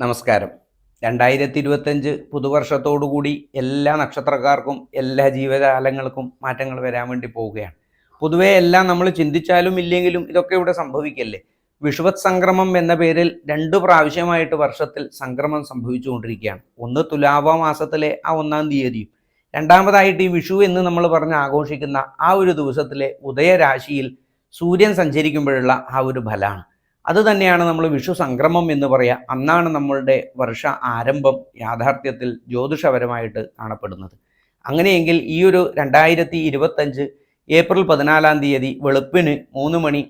നമസ്കാരം. രണ്ടായിരത്തി ഇരുപത്തഞ്ച് പുതുവർഷത്തോടുകൂടി എല്ലാ നക്ഷത്രക്കാർക്കും എല്ലാ ജീവജാലങ്ങൾക്കും മാറ്റങ്ങൾ വരാൻ വേണ്ടി പോവുകയാണ്. പൊതുവെ എല്ലാം നമ്മൾ ചിന്തിച്ചാലും ഇല്ലെങ്കിലും ഇതൊക്കെ ഇവിടെ സംഭവിക്കല്ലേ? വിഷുവത് സംക്രമം എന്ന പേരിൽ രണ്ടു പ്രാവശ്യമായിട്ട് വർഷത്തിൽ സംക്രമം സംഭവിച്ചുകൊണ്ടിരിക്കുകയാണ്. ഒന്ന് തുലാവ മാസത്തിലെ ആ ഒന്നാം തീയതിയും. രണ്ടാമതായിട്ട് ഈ വിഷു എന്ന് നമ്മൾ പറഞ്ഞ് ആഘോഷിക്കുന്ന ആ ഒരു ദിവസത്തിലെ ഉദയരാശിയിൽ സൂര്യൻ സഞ്ചരിക്കുമ്പോഴുള്ള ആ ഒരു ഫലമാണ്. അത് തന്നെയാണ് നമ്മൾ വിഷു സംക്രമം എന്ന് പറയുക അന്നാണ് നമ്മളുടെ വർഷ ആരംഭം യാഥാർത്ഥ്യത്തിൽ ജ്യോതിഷപരമായിട്ട് കാണപ്പെടുന്നത്. അങ്ങനെയെങ്കിൽ ഈ ഒരു രണ്ടായിരത്തി ഇരുപത്തഞ്ച് ഏപ്രിൽ പതിനാലാം തീയതി വെളുപ്പിന് മൂന്ന് മണി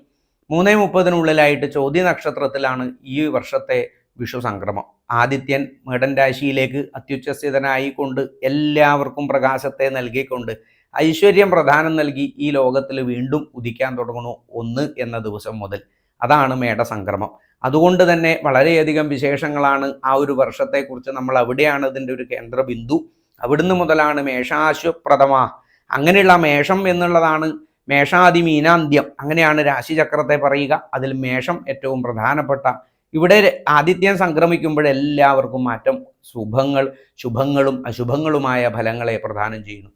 മൂന്നേ മുപ്പതിനുള്ളിലായിട്ട് ചോദ്യ നക്ഷത്രത്തിലാണ് ഈ വർഷത്തെ വിഷു സംക്രമം ആദിത്യൻ മേടൻ രാശിയിലേക്ക് അത്യുച്ഛസിതനായിക്കൊണ്ട് എല്ലാവർക്കും പ്രകാശത്തെ നൽകിക്കൊണ്ട് ഐശ്വര്യം പ്രധാനം നൽകി ഈ ലോകത്തിൽ വീണ്ടും ഉദിക്കാൻ തുടങ്ങണോ ഒന്ന് എന്ന ദിവസം മുതൽ. അതാണ് മേടസംക്രമം അതുകൊണ്ട് തന്നെ വളരെയധികം വിശേഷങ്ങളാണ് ആ ഒരു വർഷത്തെക്കുറിച്ച് നമ്മൾ അവിടെയാണ് ഇതിന്റെ ഒരു കേന്ദ്ര ബിന്ദു അവിടുന്ന് മുതലാണ് മേഷാശ്വപ്രഥമ. അങ്ങനെയുള്ള മേഷം എന്നുള്ളതാണ് മേഷാദി മീനാന്ത്യം. അങ്ങനെയാണ് രാശിചക്രത്തെ പറയുക. അതിൽ മേഷം ഏറ്റവും പ്രധാനപ്പെട്ട. ഇവിടെ ആദിത്യൻ സംക്രമിക്കുമ്പോഴെല്ലാവർക്കും മാറ്റം. ശുഭങ്ങൾ ശുഭങ്ങളും അശുഭങ്ങളുമായ ഫലങ്ങളെ പ്രദാനം ചെയ്യുന്നു.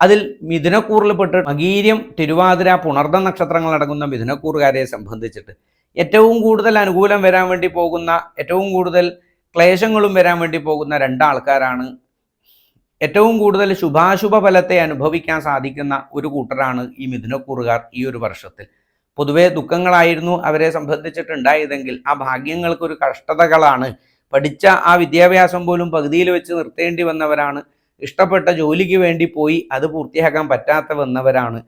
അതിൽ മിഥുനക്കൂറിൽപ്പെട്ട് മകീര്യം തിരുവാതിര പുണർദ നക്ഷത്രങ്ങൾ അടങ്ങുന്ന മിഥുനക്കൂറുകാരെ സംബന്ധിച്ചിട്ട് ഏറ്റവും കൂടുതൽ അനുകൂലം വരാൻ വേണ്ടി പോകുന്ന ഏറ്റവും കൂടുതൽ ക്ലേശങ്ങളും വരാൻ വേണ്ടി പോകുന്ന രണ്ടാൾക്കാരാണ്. ഏറ്റവും കൂടുതൽ ശുഭാശുഭ ഫലത്തെ അനുഭവിക്കാൻ സാധിക്കുന്ന ഒരു കൂട്ടരാണ് ഈ മിഥുനക്കൂറുകാർ ഈ ഒരു വർഷത്തിൽ. പൊതുവെ ദുഃഖങ്ങളായിരുന്നു അവരെ സംബന്ധിച്ചിട്ടുണ്ടായതെങ്കിൽ ആ ഭാഗ്യങ്ങൾക്കൊരു കഷ്ടതകളാണ്. പഠിച്ച ആ വിദ്യാഭ്യാസം പോലും പകുതിയിൽ വെച്ച് നിർത്തേണ്ടി വന്നവരാണ്. ഇഷ്ടപ്പെട്ട ജോലിക്ക് വേണ്ടി പോയി അത് പൂർത്തിയാക്കാൻ പറ്റാത്ത വന്നവരാണ്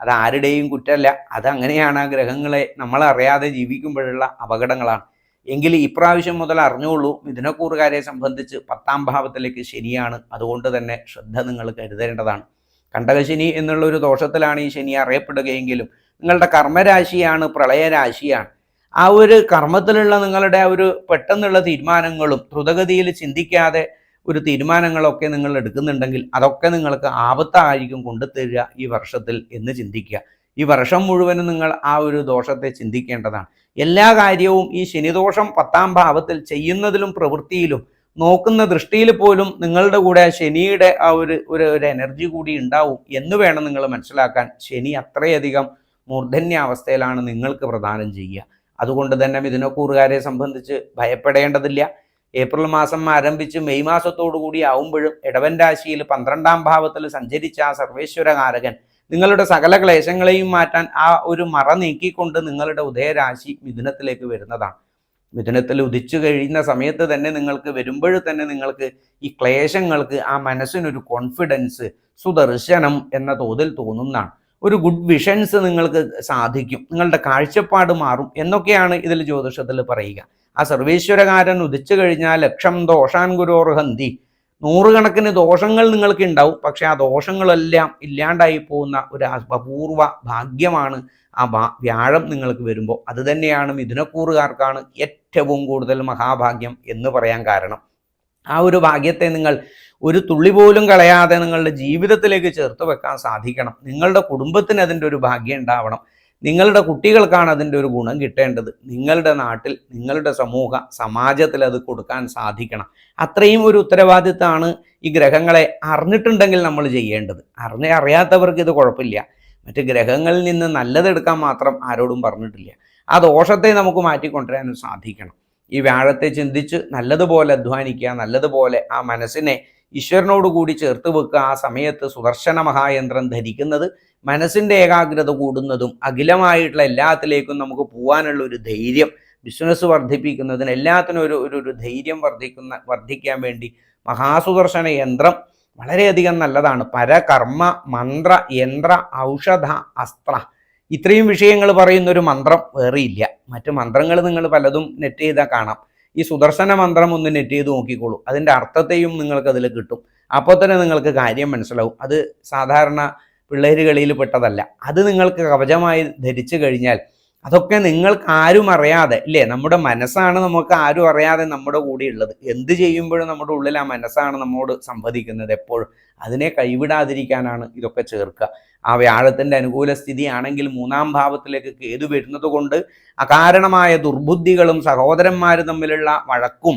അത് ആരുടെയും കുറ്റമല്ല. അത് അങ്ങനെയാണ് ആ ഗ്രഹങ്ങളെ നമ്മളറിയാതെ ജീവിക്കുമ്പോഴുള്ള അപകടങ്ങളാണ്. എങ്കിൽ ഇപ്രാവശ്യം മുതൽ അറിഞ്ഞോളൂ മിഥുനക്കൂറുകാരെ സംബന്ധിച്ച് പത്താം ഭാവത്തിലേക്ക് ശനിയാണ്. അതുകൊണ്ട് തന്നെ ശ്രദ്ധ നിങ്ങൾ കരുതേണ്ടതാണ്. കണ്ടകശനി എന്നുള്ള ഒരു ദോഷത്തിലാണ് ഈ ശനി അറിയപ്പെടുകയെങ്കിലും നിങ്ങളുടെ കർമ്മരാശിയാണ് പ്രളയരാശിയാണ്. ആ ഒരു കർമ്മത്തിലുള്ള നിങ്ങളുടെ ആ ഒരു പെട്ടെന്നുള്ള തീരുമാനങ്ങളും ദ്രുതഗതിയിൽ ചിന്തിക്കാതെ ഒരു തീരുമാനങ്ങളൊക്കെ നിങ്ങൾ എടുക്കുന്നുണ്ടെങ്കിൽ അതൊക്കെ നിങ്ങൾക്ക് ആപത്തായിരിക്കും കൊണ്ടുതരിക ഈ വർഷത്തിൽ എന്ന് ചിന്തിക്കുക. ഈ വർഷം മുഴുവനും നിങ്ങൾ ആ ഒരു ദോഷത്തെ ചിന്തിക്കേണ്ടതാണ്. എല്ലാ കാര്യവും ഈ ശനിദോഷം പത്താം ഭാവത്തിൽ ചെയ്യുന്നതിലും പ്രവൃത്തിയിലും നോക്കുന്ന ദൃഷ്ടിയിൽ പോലും നിങ്ങളുടെ കൂടെ ശനിയുടെ ആ ഒരു ഒരു എനർജി കൂടി ഉണ്ടാവും എന്ന് വേണം നിങ്ങൾ മനസ്സിലാക്കാൻ. ശനി അത്രയധികം മൂർധന്യാവസ്ഥയിലാണ് നിങ്ങൾക്ക് പ്രദാനം ചെയ്യുക. അതുകൊണ്ട് തന്നെ മിഥുനക്കൂറുകാരെ സംബന്ധിച്ച് ഭയപ്പെടേണ്ടതില്ല. ഏപ്രിൽ മാസം ആരംഭിച്ച് മെയ് മാസത്തോടു കൂടി ആവുമ്പോഴും ഇടവൻ രാശിയിൽ പന്ത്രണ്ടാം ഭാവത്തിൽ സഞ്ചരിച്ച ആ സർവേശ്വരകാരകൻ നിങ്ങളുടെ സകല ക്ലേശങ്ങളെയും മാറ്റാൻ ആ ഒരു മറ നീക്കിക്കൊണ്ട് നിങ്ങളുടെ ഉദയരാശി മിഥുനത്തിലേക്ക് വരുന്നതാണ്. മിഥുനത്തിൽ ഉദിച്ചു കഴിയുന്ന സമയത്ത് തന്നെ നിങ്ങൾക്ക് വരുമ്പോഴും തന്നെ നിങ്ങൾക്ക് ഈ ക്ലേശങ്ങൾക്ക് ആ മനസ്സിനൊരു കോൺഫിഡൻസ് സുദർശനം എന്ന തോതിൽ തോന്നുന്നതാണ്. ഒരു ഗുഡ് വിഷൻസ് നിങ്ങൾക്ക് സാധിക്കും. നിങ്ങളുടെ കാഴ്ചപ്പാട് മാറും എന്നൊക്കെയാണ് ഇതിൽ ജ്യോതിഷത്തിൽ പറയുക. ആ സർവേശ്വരകാരൻ ഉദിച്ചു കഴിഞ്ഞാൽ ലക്ഷം ദോഷാൻ ഗുരോർഹന്തി നൂറുകണക്കിന് ദോഷങ്ങൾ നിങ്ങൾക്ക് ഉണ്ടാവും. പക്ഷെ ആ ദോഷങ്ങളെല്ലാം ഇല്ലാണ്ടായി പോകുന്ന ഒരു അപൂർവ ഭാഗ്യമാണ് ആ വ്യാഴം നിങ്ങൾക്ക് വരുമ്പോൾ. അത് തന്നെയാണ് മിഥുനക്കൂറുകാർക്കാണ് ഏറ്റവും കൂടുതൽ മഹാഭാഗ്യം എന്ന് പറയാൻ കാരണം. ആ ഒരു ഭാഗ്യത്തെ നിങ്ങൾ ഒരു തുള്ളി പോലും കളയാതെ നിങ്ങളുടെ ജീവിതത്തിലേക്ക് ചേർത്ത് വെക്കാൻ സാധിക്കണം. നിങ്ങളുടെ കുടുംബത്തിന് അതിന്റെ ഒരു ഭാഗ്യം ഉണ്ടാവണം. നിങ്ങളുടെ കുട്ടികൾക്കാണ് അതിന്റെ ഒരു ഗുണം കിട്ടേണ്ടത്. നിങ്ങളുടെ നാട്ടിൽ നിങ്ങളുടെ സമൂഹ സമാജത്തിൽ അത് കൊടുക്കാൻ സാധിക്കണം. അത്രയും ഒരു ഉത്തരവാദിത്തമാണ് ഈ ഗ്രഹങ്ങളെ അറിഞ്ഞിട്ടുണ്ടെങ്കിൽ നമ്മൾ ചെയ്യേണ്ടത്. അറിഞ്ഞ അറിയാത്തവർക്ക് ഇത് കുഴപ്പമില്ല. മറ്റ് ഗ്രഹങ്ങളിൽ നിന്ന് നല്ലതെടുക്കാൻ മാത്രം ആരോടും പറഞ്ഞിട്ടില്ല. ആ ദോഷത്തെ നമുക്ക് മാറ്റിക്കൊണ്ടുവരാനും സാധിക്കണം. ഈ വ്യാഴത്തെ ചിന്തിച്ച് നല്ലതുപോലെ അധ്വാനിക്കുക നല്ലതുപോലെ ആ മനസ്സിനെ ഈശ്വരനോട് കൂടി ചേർത്ത് വെക്കുക. ആ സമയത്ത് സുദർശന മഹായന്ത്രം ധരിക്കുന്നത് മനസ്സിന്റെ ഏകാഗ്രത കൂടുന്നതും അഖിലമായിട്ടുള്ള എല്ലാത്തിലേക്കും നമുക്ക് പോകാനുള്ള ഒരു ധൈര്യം ബിസിനസ് വർദ്ധിപ്പിക്കുന്നതിന് എല്ലാത്തിനും ഒരു ഒരു ധൈര്യം വർദ്ധിക്കുന്ന വർദ്ധിക്കാൻ വേണ്ടി മഹാസുദർശന യന്ത്രം വളരെയധികം നല്ലതാണ്. പരകർമ്മ മന്ത്ര യന്ത്ര ഔഷധ അസ്ത്ര. ഇത്രയും വിഷയങ്ങൾ പറയുന്ന ഒരു മന്ത്രം വേറെയില്ല. മറ്റു മന്ത്രങ്ങൾ നിങ്ങൾ പലതും നെറ്റ് ചെയ്താൽ കാണാം. ഈ സുദർശന മന്ത്രം ഒന്ന് നെറ്റ് ചെയ്ത് നോക്കിക്കോളൂ. അതിന്റെ അർത്ഥത്തെയും നിങ്ങൾക്ക് അതിൽ കിട്ടും. അപ്പോൾ തന്നെ നിങ്ങൾക്ക് കാര്യം മനസ്സിലാവും. അത് സാധാരണ പിള്ളേരുകളിയിൽ പെട്ടതല്ല അത് നിങ്ങൾക്ക് കവചമായി ധരിച്ചു കഴിഞ്ഞാൽ അതൊക്കെ നിങ്ങൾക്ക് ആരും അറിയാതെ ഇല്ലേ? നമ്മുടെ മനസ്സാണ് നമുക്ക് ആരും അറിയാതെ നമ്മുടെ കൂടെ ഉള്ളത്. എന്ത് ചെയ്യുമ്പോഴും നമ്മുടെ ഉള്ളിൽ ആ മനസ്സാണ് നമ്മോട് സംവദിക്കുന്നത് എപ്പോഴും. അതിനെ കൈവിടാതിരിക്കാനാണ് ഇതൊക്കെ ചേർക്കുക. ആ വ്യാഴത്തിന്റെ അനുകൂല സ്ഥിതിയാണെങ്കിൽ മൂന്നാം ഭാവത്തിലേക്ക് കേതു വരുന്നത് കൊണ്ട് അകാരണമായ ദുർബുദ്ധികളും സഹോദരന്മാർ തമ്മിലുള്ള വഴക്കും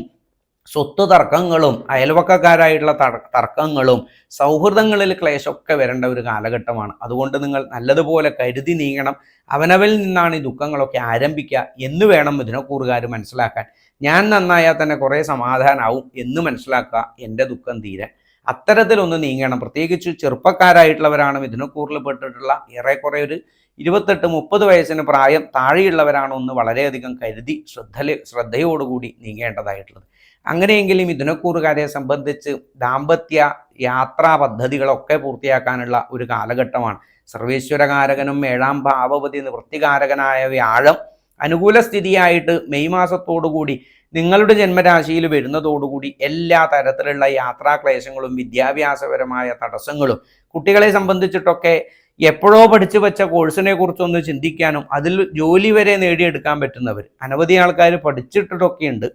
സ്വത്ത് തർക്കങ്ങളും അയൽവക്കക്കാരായിട്ടുള്ള തർ- തർക്കങ്ങളും സൗഹൃദങ്ങളിൽ ക്ലേശമൊക്കെ വരേണ്ട ഒരു കാലഘട്ടമാണ്. അതുകൊണ്ട് നിങ്ങൾ നല്ലതുപോലെ കരുതി നീങ്ങണം. അവനവൽ നിന്നാണ് ഈ ദുഃഖങ്ങളൊക്കെ ആരംഭിക്കുക എന്ന് വേണം മിഥുനക്കൂറുകാർ മനസ്സിലാക്കാൻ. ഞാൻ നന്നായാൽ തന്നെ കുറേ സമാധാനമാവും എന്ന് മനസ്സിലാക്കുക എന്റെ ദുഃഖം തീരാൻ അത്തരത്തിലൊന്ന് നീങ്ങണം. പ്രത്യേകിച്ച് ചെറുപ്പക്കാരായിട്ടുള്ളവരാണ് മിഥുനക്കൂറിൽ പെട്ടിട്ടുള്ള ഏറെക്കുറെ ഒരു ഇരുപത്തെട്ട് മുപ്പത് വയസ്സിന് പ്രായം താഴെയുള്ളവരാണ് ഒന്ന് വളരെയധികം കരുതി ശ്രദ്ധ ശ്രദ്ധയോടുകൂടി നീങ്ങേണ്ടതായിട്ടുള്ളത്. അങ്ങനെയെങ്കിൽ ഈ മിഥുനക്കൂറുകാരെ സംബന്ധിച്ച് ദാമ്പത്യ യാത്രാ പദ്ധതികളൊക്കെ പൂർത്തിയാക്കാനുള്ള ഒരു കാലഘട്ടമാണ്. സർവേശ്വരകാരകനും ഏഴാം ഭാവപതി നിവൃത്തികാരകനായ വ്യാഴം അനുകൂല സ്ഥിതിയായിട്ട് മെയ് മാസത്തോടുകൂടി നിങ്ങളുടെ ജന്മരാശിയിൽ വരുന്നതോടുകൂടി എല്ലാ തരത്തിലുള്ള യാത്രാ ക്ലേശങ്ങളും വിദ്യാഭ്യാസപരമായ തടസ്സങ്ങളും കുട്ടികളെ സംബന്ധിച്ചിട്ടൊക്കെ എപ്പോഴോ പഠിച്ചു വെച്ച കോഴ്സിനെ കുറിച്ചൊന്ന് ചിന്തിക്കാനും അതിൽ ജോലി വരെ നേടിയെടുക്കാൻ പറ്റുന്നവർ. അനവധി ആൾക്കാർ പഠിച്ചിട്ടിട്ടൊക്കെയുണ്ട്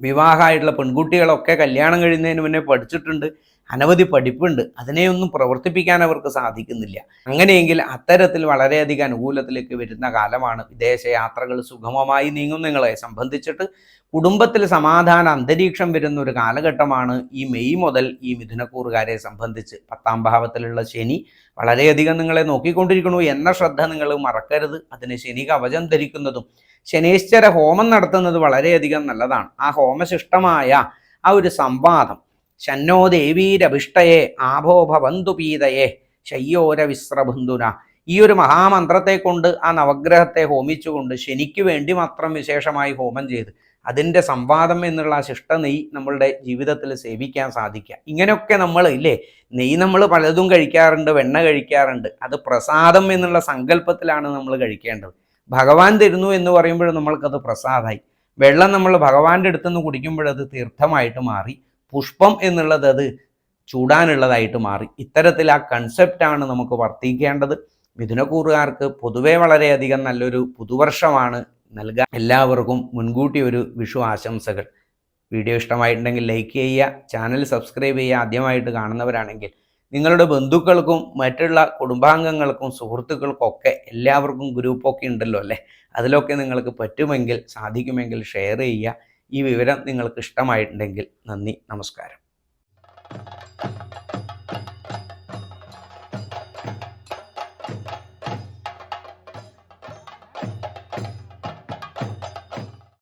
വിവാഹമായിട്ടുള്ള പെൺകുട്ടികളൊക്കെ കല്യാണം കഴിയുന്നതിന് മുന്നേ പഠിച്ചിട്ടുണ്ട്. അനവധി പഠിപ്പുണ്ട്. അതിനെയൊന്നും പ്രവർത്തിപ്പിക്കാൻ അവർക്ക് സാധിക്കുന്നില്ല. അങ്ങനെയെങ്കിൽ അത്തരത്തിൽ വളരെയധികം അനുകൂലത്തിലേക്ക് വരുന്ന കാലമാണ്. വിദേശയാത്രകൾ സുഗമമായി നീങ്ങും നിങ്ങളെ സംബന്ധിച്ചിട്ട്. കുടുംബത്തിൽ സമാധാന അന്തരീക്ഷം വരുന്ന ഒരു കാലഘട്ടമാണ് ഈ മെയ് മുതൽ ഈ മിഥുനക്കൂറുകാരെ സംബന്ധിച്ച്. പത്താം ഭാവത്തിലുള്ള ശനി വളരെയധികം നിങ്ങളെ നോക്കിക്കൊണ്ടിരിക്കണു എന്ന ശ്രദ്ധ നിങ്ങൾ മറക്കരുത്. അതിന് ശനി കവചം ധരിക്കുന്നതും ശനീശ്വര ഹോമം നടത്തുന്നത് വളരെയധികം നല്ലതാണ്. ആ ഹോമശിഷ്ടമായ ആ ഒരു സംവാദം. ശന്നോ ദേവീരഭിഷ്ടയെ ആഭോ പീതയെ ശയ്യോര വിശ്രബന്ധുന ഈ ഒരു മഹാമന്ത്രത്തെ കൊണ്ട് ആ നവഗ്രഹത്തെ ഹോമിച്ചുകൊണ്ട് ശനിക്ക് വേണ്ടി മാത്രം വിശേഷമായി ഹോമം ചെയ്ത് അതിന്റെ സംവാദം എന്നുള്ള ആ ശിഷ്ട നെയ് നമ്മളുടെ ജീവിതത്തിൽ സേവിക്കാൻ സാധിക്കുക. ഇങ്ങനെയൊക്കെ നമ്മൾ ഇല്ലേ? നെയ് നമ്മൾ പലതും കഴിക്കാറുണ്ട് വെണ്ണ കഴിക്കാറുണ്ട്. അത് പ്രസാദം എന്നുള്ള സങ്കല്പത്തിലാണ് നമ്മൾ കഴിക്കേണ്ടത്. ഭഗവാൻ തരുന്നു എന്ന് പറയുമ്പോൾ നമ്മൾക്കത് പ്രസാദായി. വെള്ളം നമ്മൾ ഭഗവാന്റെ അടുത്തുനിന്ന് കുടിക്കുമ്പോഴത് തീർത്ഥമായിട്ട് മാറി പുഷ്പം എന്നുള്ളത് അത് ചൂടാനുള്ളതായിട്ട് മാറി. ഇത്തരത്തിൽ ആ കൺസെപ്റ്റാണ് നമുക്ക് വർത്തിക്കേണ്ടത്. മിഥുനക്കൂറുകാർക്ക് പൊതുവേ വളരെയധികം നല്ലൊരു പുതുവർഷമാണ് നൽകാൻ എല്ലാവർക്കും മുൻകൂട്ടി ഒരു വിഷു ആശംസകൾ. വീഡിയോ ഇഷ്ടമായിട്ടുണ്ടെങ്കിൽ ലൈക്ക് ചെയ്യുക ചാനൽ സബ്സ്ക്രൈബ് ചെയ്യുക ആദ്യമായിട്ട് കാണുന്നവരാണെങ്കിൽ നിങ്ങളുടെ ബന്ധുക്കൾക്കും മറ്റുള്ള കുടുംബാംഗങ്ങൾക്കും സുഹൃത്തുക്കൾക്കും ഒക്കെ എല്ലാവർക്കും ഗ്രൂപ്പൊക്കെ ഉണ്ടല്ലോ അല്ലേ? അതിലൊക്കെ നിങ്ങൾക്ക് പറ്റുമെങ്കിൽ സാധിക്കുമെങ്കിൽ ഷെയർ ചെയ്യുക. ഈ വിവരം നിങ്ങൾക്ക് ഇഷ്ടമായിട്ടുണ്ടെങ്കിൽ നന്ദി നമസ്കാരം.